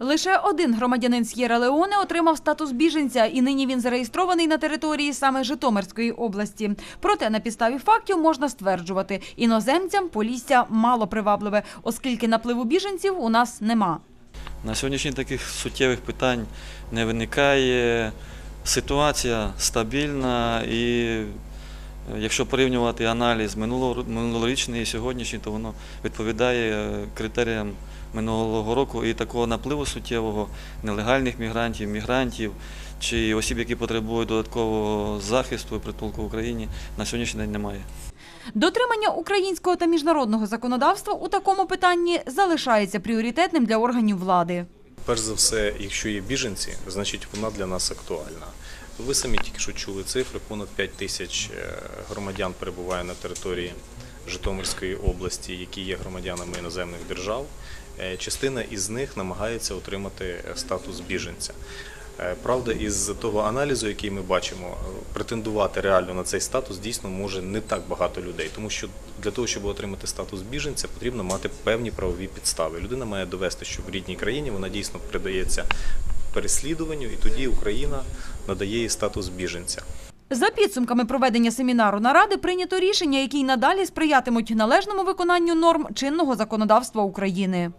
Лише один громадянин С'єра-Леоне отримав статус біженця, і нині він зареєстрований на території саме Житомирської області. Проте на підставі фактів можна стверджувати, іноземцям Полісся мало привабливе, оскільки напливу біженців у нас нема. На сьогоднішній таких суттєвих питань не виникає. Ситуація стабільна і якщо порівнювати аналіз минулого- минулорічний і сьогоднішній, то воно відповідає е, критеріям минулого року і такого напливу суттєвого нелегальних мігрантів, мігрантів чи осіб, які потребують додаткового захисту і притулку в Україні, на сьогоднішній день немає. Дотримання українського та міжнародного законодавства у такому питанні залишається пріоритетним для органів влади. Перш за все, якщо є біженці, значить вона для нас актуальна. Ви самі тільки що чули цифри, понад 5 тисяч е, громадян перебуває на території Житомирської області, які є громадянами іноземних держав. Е, Частина із них намагається отримати е, статус біженця. Правда, із того аналізу, який ми бачимо, претендувати реально на цей статус дійсно може не так багато людей, тому що для того, щоб отримати статус біженця, потрібно мати певні правові підстави. Людина має довести, що в рідній країні вона дійсно придається переслідуванню, і тоді Україна надає їй статус біженця. За підсумками проведення семінару наради прийнято рішення, які й надалі сприятимуть належному виконанню норм чинного законодавства України.